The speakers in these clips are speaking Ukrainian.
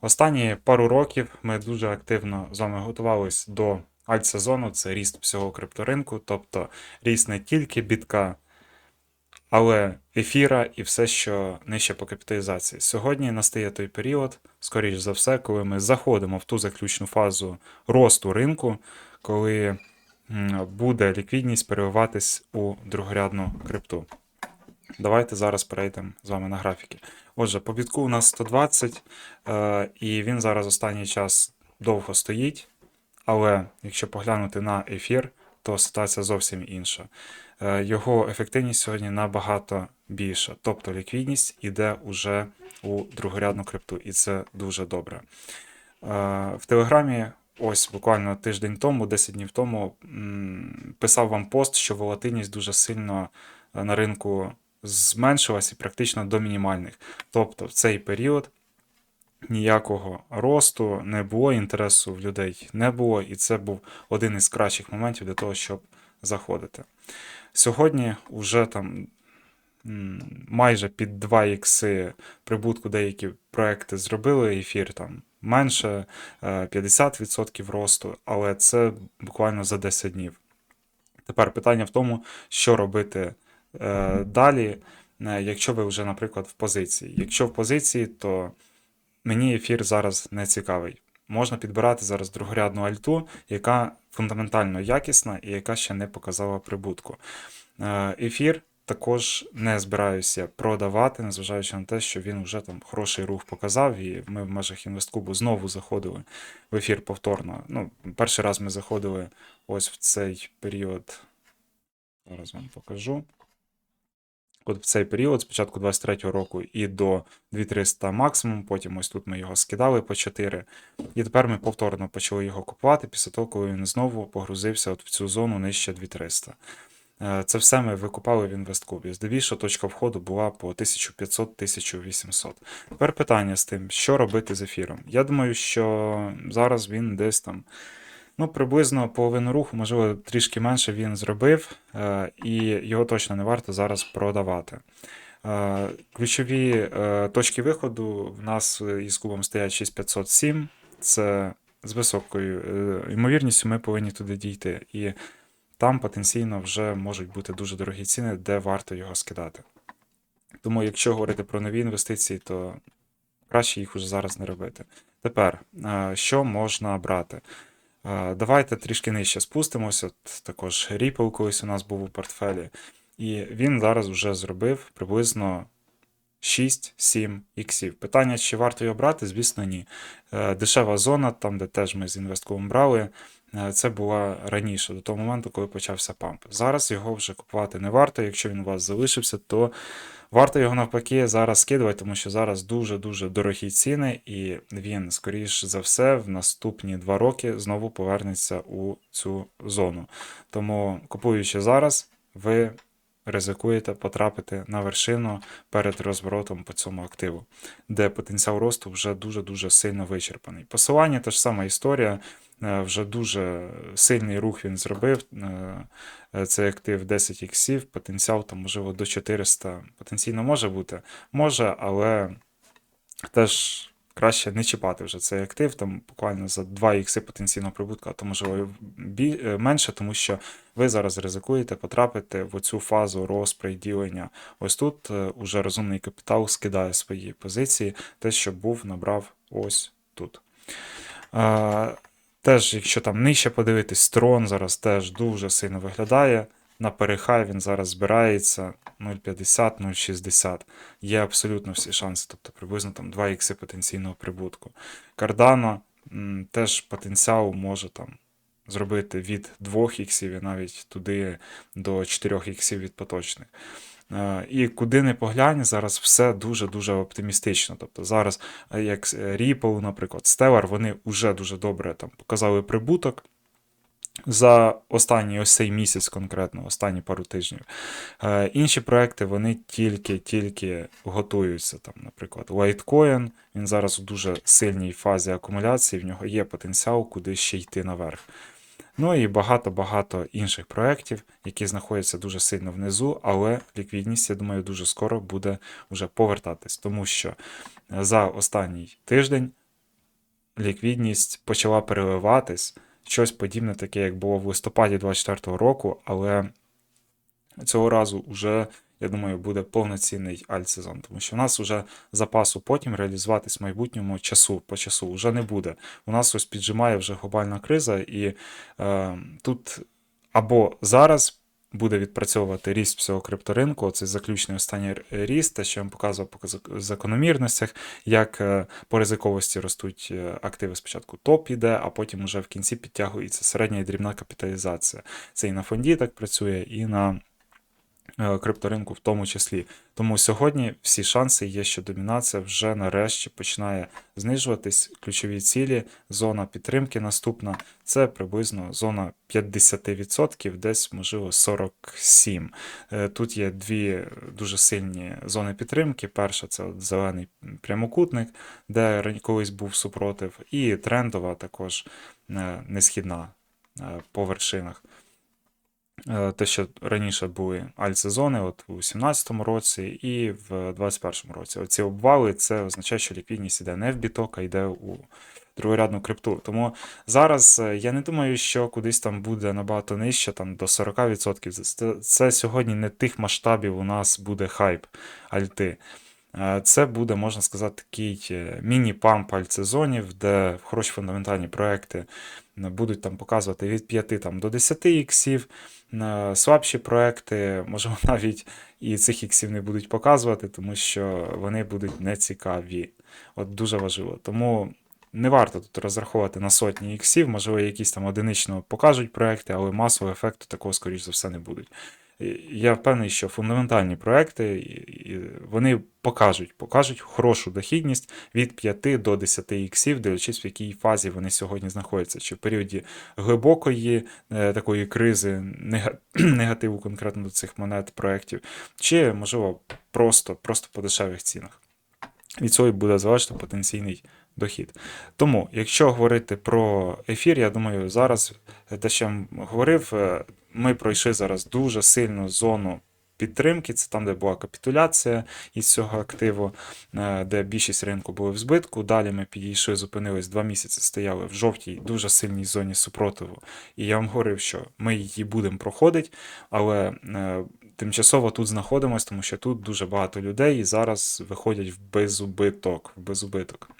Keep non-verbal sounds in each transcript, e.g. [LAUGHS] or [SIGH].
Останні пару років ми дуже активно з вами готувались до альт-сезону, це ріст всього крипторинку, тобто ріст не тільки бітка, але ефіра і все, що нижче по капіталізації. Сьогодні настає той період, скоріш за все, коли ми заходимо в ту заключну фазу росту ринку, коли буде ліквідність переливатись у другорядну крипту. Давайте зараз перейдемо з вами на графіки. Отже, по бітку у нас 120, е, і він зараз останній час довго стоїть. Але якщо поглянути на ефір, то ситуація зовсім інша. Е, Його ефективність сьогодні набагато більша. Тобто ліквідність іде уже у другорядну крипту, і це дуже добре. Е, В Телеграмі, ось буквально тиждень тому, 10 днів тому, писав вам пост, що волатильність дуже сильно на ринку зменшилась і практично до мінімальних. Тобто в цей період ніякого росту не було, інтересу в людей не було, і це був один із кращих моментів для того, щоб заходити. Сьогодні вже там майже під 2 ікси прибутку деякі проекти зробили ефір там менше е, 50% росту, але це буквально за 10 днів. Тепер питання в тому, що робити е, далі, е, якщо ви вже, наприклад, в позиції. Якщо в позиції, то мені ефір зараз не цікавий. Можна підбирати зараз другорядну альту, яка фундаментально якісна і яка ще не показала прибутку. Е, Ефір також не збираюся продавати, незважаючи на те, що він вже там хороший рух показав, і ми в межах інвесткубу знову заходили в ефір повторно. Ну, перший раз ми заходили ось в цей період. Зараз вам покажу. От в цей період, з початку 23-го року і до 2300 максимум, потім ось тут ми його скидали по 4. І тепер ми повторно почали його купувати після того, коли він знову погрузився от в цю зону нижче 2300. Е, Це все ми викупали в інвесткубі. Здебільшого точка входу була по 1500-1800. Тепер питання з тим, що робити з ефіром. Я думаю, що зараз він десь там. Ну, приблизно половину руху, можливо, трішки менше він зробив, е, і його точно не варто зараз продавати. Е, Ключові е, точки виходу в нас із клубом стоять 6507. Це з високою ймовірністю ми повинні туди дійти. І там потенційно вже можуть бути дуже дорогі ціни, де варто його скидати. Тому, якщо говорити про нові інвестиції, то краще їх уже зараз не робити. Тепер, що можна брати? Давайте трішки нижче спустимося. Також Ripple колись у нас був у портфелі. І він зараз вже зробив приблизно 6-7 іксів. Питання, чи варто його брати, звісно, ні. Е, Дешева зона, там, де теж ми з інвестком брали, це була раніше, до того моменту, коли почався памп. Зараз його вже купувати не варто. Якщо він у вас залишився, то варто його навпаки зараз скидувати, тому що зараз дуже-дуже дорогі ціни, і він, скоріш за все, в наступні два роки знову повернеться у цю зону. Тому, купуючи зараз, ви ризикуєте потрапити на вершину перед розворотом по цьому активу, де потенціал росту вже дуже-дуже сильно вичерпаний. Посилання та ж сама історія. Е, Вже дуже сильний рух він зробив. е, е, Цей актив 10 іксів, потенціал там, можливо, до 400 потенційно може бути. Може, але теж краще не чіпати вже цей актив, там буквально за 2 ікси потенційного прибутку, а то можливо менше, тому що ви зараз ризикуєте потрапити в оцю фазу розпреділення. Ось тут уже розумний капітал скидає свої позиції, те, що був, набрав ось тут. Теж, якщо там нижче подивитись, трон зараз теж дуже сильно виглядає. На перехай він зараз збирається 0,50, 0,60. Є абсолютно всі шанси, тобто приблизно там 2 ікси потенційного прибутку. Кардано теж потенціал може там зробити від 2 іксів і навіть туди до 4 іксів від поточних. Е, І куди не поглянь, зараз все дуже-дуже оптимістично. Тобто зараз, е, як е, Ripple, наприклад, Stellar, вони вже дуже добре там показали прибуток за останній ось цей місяць конкретно, останні пару тижнів. Е, Інші проекти вони тільки-тільки готуються. Там, наприклад, Litecoin, він зараз у дуже сильній фазі акумуляції, в нього є потенціал, куди ще йти наверх. Ну і багато-багато інших проєктів, які знаходяться дуже сильно внизу, але ліквідність, я думаю, дуже скоро буде вже повертатись, тому що е, за останній тиждень ліквідність почала переливатись, щось подібне таке, як було в листопаді 2024 року, але цього разу вже, я думаю, буде повноцінний альтсезон, тому що в нас вже запасу потім реалізуватись в майбутньому часу по часу вже не буде. У нас ось піджимає вже глобальна криза, і е, тут або зараз буде відпрацьовувати ріст всього крипторинку, цей заключний останній ріст, те, що я вам показував по закономірностях, як е, по ризиковості ростуть е, активи спочатку топ іде, а потім уже в кінці підтягується середня і дрібна капіталізація. Це і на фонді так працює, і на крипторинку в тому числі. Тому сьогодні всі шанси є, що домінація вже нарешті починає знижуватись. Ключові цілі, зона підтримки наступна це приблизно зона 50%, десь, можливо, 47%. Е, тут є дві дуже сильні зони підтримки. Перша це зелений прямокутник, де колись був супротив, і трендова також е, несхідна по вершинах. Е, те, що раніше були альтсезони, от у 2017 році і в 2021 році. Оці обвали це означає, що ліквідність йде не в біток, а йде у другорядну крипту. Тому зараз е, я не думаю, що кудись там буде набагато нижче, там до 40%. Це, сьогодні не тих масштабів у нас буде хайп альти. Е, це буде, можна сказати, такий міні-памп альтсезонів, де хороші фундаментальні проекти будуть там показувати від 5 там, до 10 іксів слабші проекти, можливо, [LAUGHS] навіть і цих іксів не будуть показувати, тому що вони будуть нецікаві. От дуже важливо. Тому не варто тут розраховувати на сотні іксів, можливо, якісь там одинично покажуть проекти, але масового ефекту такого, скоріш за все, не будуть я впевнений, що фундаментальні проекти вони покажуть покажуть хорошу дохідність від 5 до 10 іксів, дивлячись, в якій фазі вони сьогодні знаходяться, чи в періоді глибокої е, такої кризи, [CLEARS THROAT] негативу конкретно до цих монет проєктів, чи, можливо, просто, просто по дешевих цінах. Від цього буде залежати потенційний дохід. Тому, якщо говорити про ефір, я думаю, зараз те, що я говорив, е, ми пройшли зараз дуже сильну зону. Підтримки, це там, де була капітуляція із цього активу, е, де більшість ринку були в збитку. Далі ми підійшли, зупинились два місяці, стояли в жовтій, дуже сильній зоні супротиву. І я вам говорив, що ми її будемо проходити, але е, тимчасово тут знаходимося, тому що тут дуже багато людей і зараз виходять в безубиток. В безубиток.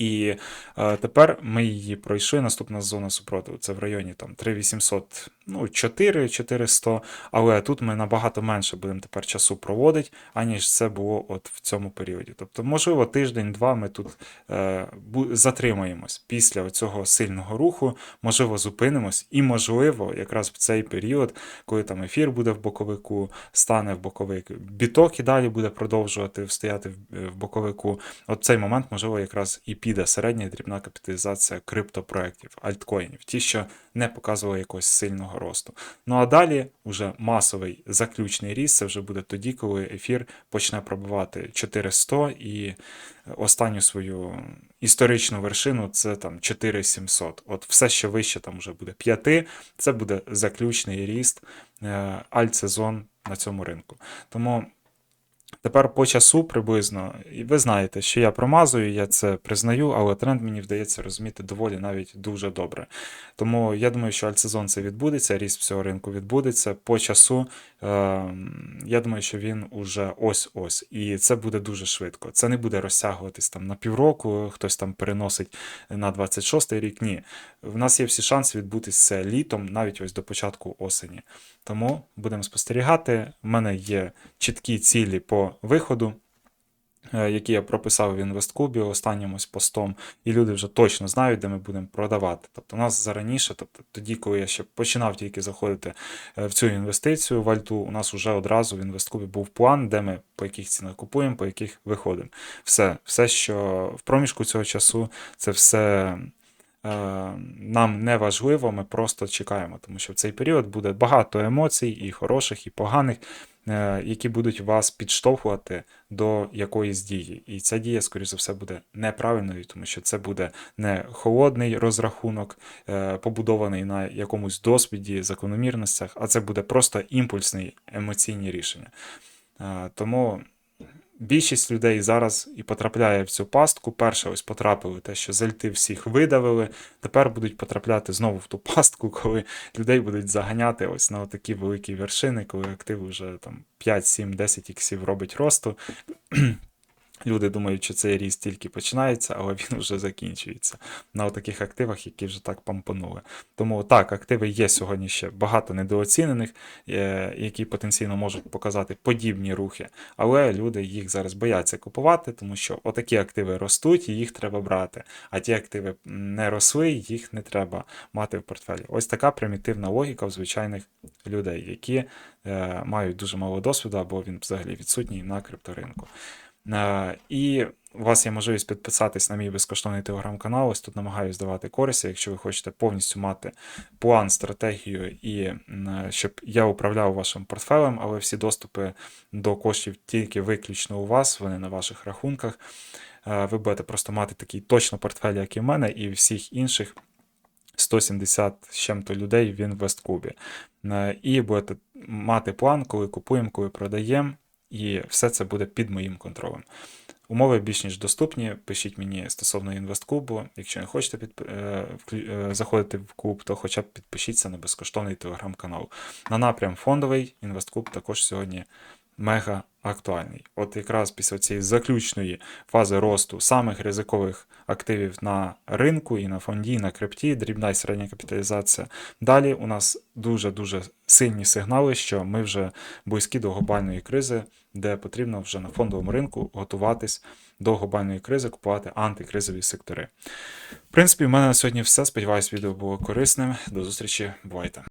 І е, тепер ми її пройшли. Наступна зона супротиву. Це в районі там 3800, ну 4 400, але тут ми набагато менше будемо тепер часу проводити, аніж це було от в цьому періоді. Тобто, можливо, тиждень-два ми тут е, затримаємось після цього сильного руху, можливо, зупинимось, і, можливо, якраз в цей період, коли там ефір буде в боковику, стане в боковик, біток і далі буде продовжувати стояти в боковику. От цей момент, можливо, якраз і піде середня і дрібна капіталізація криптопроєктів, альткоїнів, ті, що не показували якогось сильного росту. Ну а далі вже масовий заключний ріст, це вже буде тоді, коли ефір почне пробивати 400 і останню свою історичну вершину це там 4700. От все, що вище там вже буде 5, це буде заключний ріст е, альтсезон на цьому ринку. Тому. Тепер по часу приблизно, і ви знаєте, що я промазую, я це признаю, але тренд мені вдається розуміти доволі навіть дуже добре. Тому я думаю, що альтсезон це відбудеться, ріст всього ринку відбудеться. По часу, я думаю, що він уже ось-ось. І це буде дуже швидко. Це не буде розтягуватись там на півроку, хтось там переносить на 26-й рік. Ні. В нас є всі шанси відбутися літом, навіть ось до початку осені. Тому будемо спостерігати. У мене є чіткі цілі по виходу, які я прописав в інвесткубі останнім ось постом, і люди вже точно знають, де ми будемо продавати. Тобто, у нас зараніше, тобто тоді, коли я ще починав тільки заходити е, в цю інвестицію в Альту, у нас вже одразу в інвесткубі був план, де ми по яких цінах купуємо, по яких виходимо. Все, все, що в проміжку цього часу, це все. Е, нам не важливо, ми просто чекаємо, тому що в цей період буде багато емоцій, і хороших, і поганих, е, які будуть вас підштовхувати до якоїсь дії. І ця дія, скоріш за все, буде неправильною, тому що це буде не холодний розрахунок, е, побудований на якомусь досвіді, закономірностях, а це буде просто імпульсне емоційні рішення. Тому більшість людей зараз і потрапляє в цю пастку. Перше, ось потрапили те, що зальти всіх видавили. Тепер будуть потрапляти знову в ту пастку, [LAUGHS] коли людей будуть заганяти ось на такі великі вершини, коли актив вже там 5, 7, 10 іксів робить росту. [CLEARS THROAT] Люди думають, що цей ріст тільки починається, але він вже закінчується на таких активах, які вже так помпанули. Тому так, активи є сьогодні ще багато недооцінених, е, які потенційно можуть показати подібні рухи, але люди їх зараз бояться купувати, тому що отакі активи ростуть і їх треба брати. А ті активи не росли, їх не треба мати в портфелі. Ось така примітивна логіка в звичайних людей, які е, мають дуже мало досвіду або він взагалі відсутній на крипторинку. Е, І у вас є можливість підписатись на мій безкоштовний телеграм-канал. Ось тут намагаюся давати користь, якщо ви хочете повністю мати план, стратегію і щоб я управляв вашим портфелем, але всі доступи до коштів тільки виключно у вас, вони на ваших рахунках. Е, Ви будете просто мати такий точно портфель, як і в мене, і всіх інших 170 з чим-то людей в інвесткубі. Е, І будете мати план, коли купуємо, коли продаємо, і все це буде під моїм контролем. Умови більш ніж доступні. Пишіть мені стосовно інвесткубу. Якщо не хочете під, е, е, заходити в клуб, то хоча б підпишіться на безкоштовний телеграм-канал. На напрям фондовий інвесткуб також сьогодні мега актуальний. От якраз після цієї заключної фази росту самих ризикових активів на ринку і на фонді, і на крипті, дрібна і середня капіталізація. Далі у нас дуже-дуже сильні сигнали, що ми вже близькі до глобальної кризи, де потрібно вже на фондовому ринку готуватись до глобальної кризи, купувати антикризові сектори. В принципі, в мене на сьогодні все. Сподіваюсь, відео було корисним. До зустрічі, бувайте!